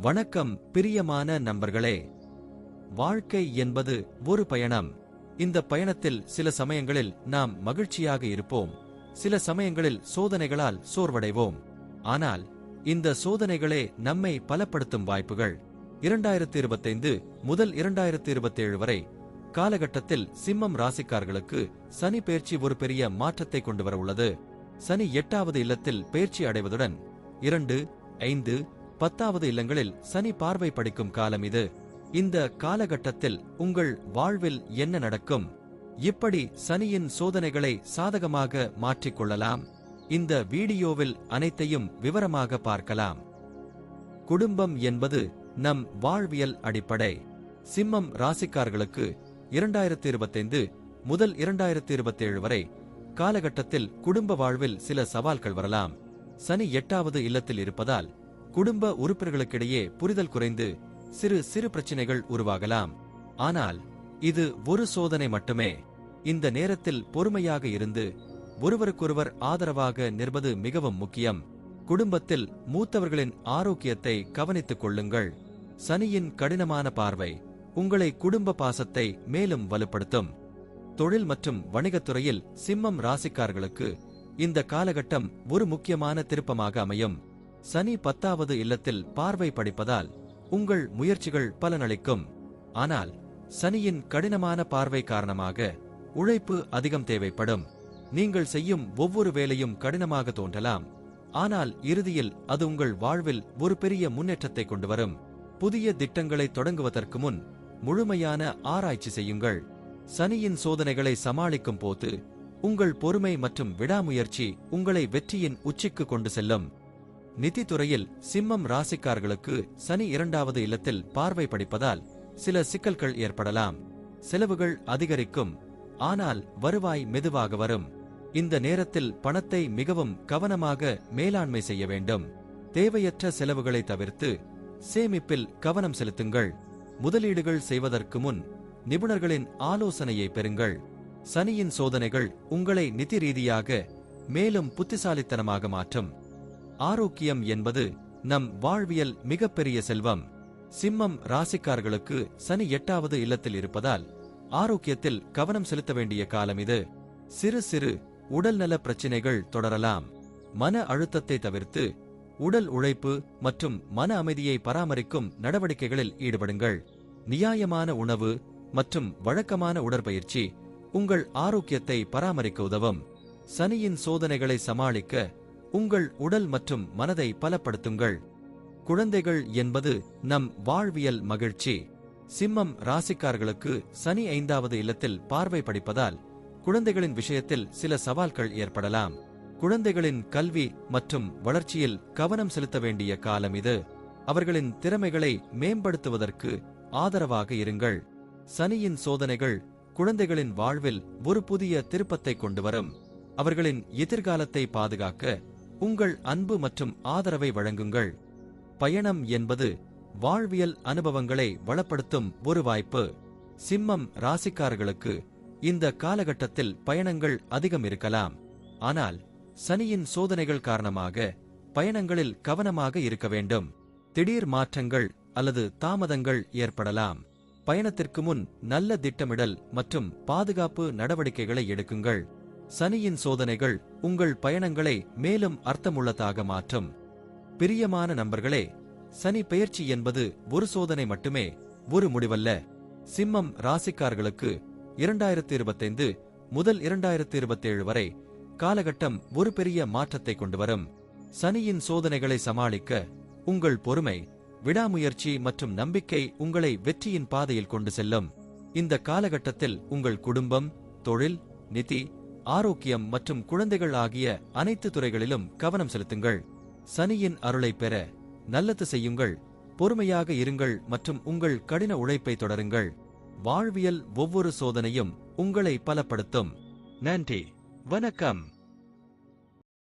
வணக்கம் பிரியமான நண்பர்களே. வாழ்க்கை என்பது ஒரு பயணம். இந்த பயணத்தில் சில சமயங்களில் நாம் மகிழ்ச்சியாக இருப்போம். சில சமயங்களில் சோதனைகளால் சோர்வடைவோம். ஆனால் இந்த சோதனைகளே நம்மை பலப்படுத்தும் வாய்ப்புகள். இரண்டாயிரத்தி இருபத்தைந்து முதல் இரண்டாயிரத்தி இருபத்தேழு வரை காலகட்டத்தில் சிம்மம் ராசிக்கார்களுக்கு சனி பெயர்ச்சி ஒரு பெரிய மாற்றத்தை கொண்டு வர உள்ளது. சனி எட்டாவது இல்லத்தில் பயிற்சி அடைவதுடன் இரண்டு ஐந்து பத்தாவது இல்லங்களில் சனி பார்வை படிக்கும் காலம் இது. இந்த காலகட்டத்தில் உங்கள் வாழ்வில் என்ன நடக்கும்? இப்படி சனியின் சோதனைகளை சாதகமாக மாற்றிக்கொள்ளலாம் இந்த வீடியோவில் அனைத்தையும் விவரமாக பார்க்கலாம். குடும்பம் என்பது நம் வாழ்வியல் அடிப்படை. சிம்மம் ராசிக்கார்களுக்கு இரண்டாயிரத்தி இருபத்தைந்து முதல் இரண்டாயிரத்தி இருபத்தேழு வரை காலகட்டத்தில் குடும்ப வாழ்வில் சில சவால்கள் வரலாம். சனி எட்டாவது இல்லத்தில் இருப்பதால் குடும்ப உறுப்பினர்களுக்கிடையே புரிதல் குறைந்து சிறு சிறு பிரச்சனைகள் உருவாகலாம். ஆனால் இது ஒரு சோதனை மட்டுமே. இந்த நேரத்தில் பொறுமையாக இருந்து ஒருவருக்கொருவர் ஆதரவாக நிற்பது மிகவும் முக்கியம். குடும்பத்தில் மூத்தவர்களின் ஆரோக்கியத்தை கவனித்துக் கொள்ளுங்கள். சனியின் கடினமான பார்வை உங்களை குடும்ப பாசத்தை மேலும் வலுப்படுத்தும். தொழில் மற்றும் வணிகத்துறையில் சிம்மம் ராசிக்கார்களுக்கு இந்த காலகட்டம் ஒரு முக்கியமான திருப்பமாக அமையும். சனி பத்தாவது இல்லத்தில் பார்வை படிப்பதால் உங்கள் முயற்சிகள் பலனளிக்கும். ஆனால் சனியின் கடினமான பார்வை காரணமாக உழைப்பு அதிகம் தேவைப்படும். நீங்கள் செய்யும் ஒவ்வொரு வேலையும் கடினமாக தோன்றலாம். ஆனால் இறுதியில் அது உங்கள் வாழ்வில் ஒரு பெரிய முன்னேற்றத்தை கொண்டு வரும். புதிய திட்டங்களை தொடங்குவதற்கு முன் முழுமையான ஆராய்ச்சி செய்யுங்கள். சனியின் சோதனைகளை சமாளிக்கும் போது உங்கள் பொறுமை மற்றும் விடாமுயற்சி உங்களை வெற்றியின் உச்சிக்கு கொண்டு செல்லும். நிதித்துறையில் சிம்மம் ராசிக்கார்களுக்கு சனி இரண்டாவது இல்லத்தில் பார்வை படிப்பதால் சில சிக்கல்கள் ஏற்படலாம். செலவுகள் அதிகரிக்கும். ஆனால் வருவாய் மெதுவாக வரும். இந்த நேரத்தில் பணத்தை மிகவும் கவனமாக மேலாண்மை செய்ய வேண்டும். தேவையற்ற செலவுகளை தவிர்த்து சேமிப்பில் கவனம் செலுத்துங்கள். முதலீடுகள் செய்வதற்கு முன் நிபுணர்களின் ஆலோசனையை பெறுங்கள். சனியின் சோதனைகள் உங்களை நிதி ரீதியாக மேலும் புத்திசாலித்தனமாக மாற்றும். ஆரோக்கியம் என்பது நம் வாழ்வியல் மிகப்பெரிய செல்வம். சிம்மம் ராசிக்காரர்களுக்கு சனி எட்டாவது இல்லத்தில் இருப்பதால் ஆரோக்கியத்தில் கவனம் செலுத்த வேண்டிய காலம் இது. சிறு சிறு உடல்நல பிரச்சினைகள் தொடரலாம். மன அழுத்தத்தை தவிர்த்து உடல் உழைப்பு மற்றும் மன அமைதியை பராமரிக்கும் நடவடிக்கைகளில் ஈடுபடுங்கள். நியாயமான உணவு மற்றும் வழக்கமான உடற்பயிற்சி உங்கள் ஆரோக்கியத்தை பராமரிக்க உதவும். சனியின் சோதனைகளை சமாளிக்க உங்கள் உடல் மற்றும் மனதை பலப்படுத்துங்கள். குழந்தைகள் என்பது நம் வாழ்வியல் மகிழ்ச்சி. சிம்மம் ராசிக்காரர்களுக்கு சனி ஐந்தாவது இல்லத்தில் பார்வை படிப்பதால் குழந்தைகளின் விஷயத்தில் சில சவால்கள் ஏற்படலாம். குழந்தைகளின் கல்வி மற்றும் வளர்ச்சியில் கவனம் செலுத்த வேண்டிய காலம் இது. அவர்களின் திறமைகளை மேம்படுத்துவதற்கு ஆதரவாக இருங்கள். சனியின் சோதனைகள் குழந்தைகளின் வாழ்வில் ஒரு புதிய திருப்பத்தை கொண்டு வரும். அவர்களின் எதிர்காலத்தை பாதுகாக்க உங்கள் அன்பு மற்றும் ஆதரவை வழங்குங்கள். பயணம் என்பது வாழ்வியல் அனுபவங்களை வளப்படுத்தும் ஒரு வாய்ப்பு. சிம்மம் ராசிக்காரர்களுக்கு இந்த காலகட்டத்தில் பயணங்கள் அதிகம் இருக்கலாம். ஆனால் சனியின் சோதனைகள் காரணமாக பயணங்களில் கவனமாக இருக்க வேண்டும். திடீர் மாற்றங்கள் அல்லது தாமதங்கள் ஏற்படலாம். பயணத்திற்கு முன் நல்ல திட்டமிடல் மற்றும் பாதுகாப்பு நடவடிக்கைகளை எடுக்குங்கள். சனியின் சோதனைகள் உங்கள் பயணங்களை மேலும் அர்த்தமுள்ளதாக மாற்றும். பிரியமான நண்பர்களே சனி பெயர்ச்சி என்பது ஒரு சோதனை மட்டுமே ஒரு முடிவல்ல. சிம்மம் ராசிக்கார்களுக்கு இரண்டாயிரத்தி இருபத்தைந்து முதல் இரண்டாயிரத்தி இருபத்தேழு வரை காலகட்டம் ஒரு பெரிய மாற்றத்தை கொண்டு வரும். சனியின் சோதனைகளை சமாளிக்க உங்கள் பொறுமை விடாமுயற்சி மற்றும் நம்பிக்கை உங்களை வெற்றியின் பாதையில் கொண்டு செல்லும். இந்த காலகட்டத்தில் உங்கள் குடும்பம் தொழில் நிதி ஆரோக்கியம் மற்றும் குழந்தைகள் ஆகிய அனைத்து துறைகளிலும் கவனம் செலுத்துங்கள். சனியின் அருளை பெற நல்லது செய்யுங்கள். பொறுமையாக இருங்கள் மற்றும் உங்கள் கடின உழைப்பை தொடருங்கள். வாழ்வியல் ஒவ்வொரு சோதனையும் உங்களை பலப்படுத்தும். நன்றி. வணக்கம்.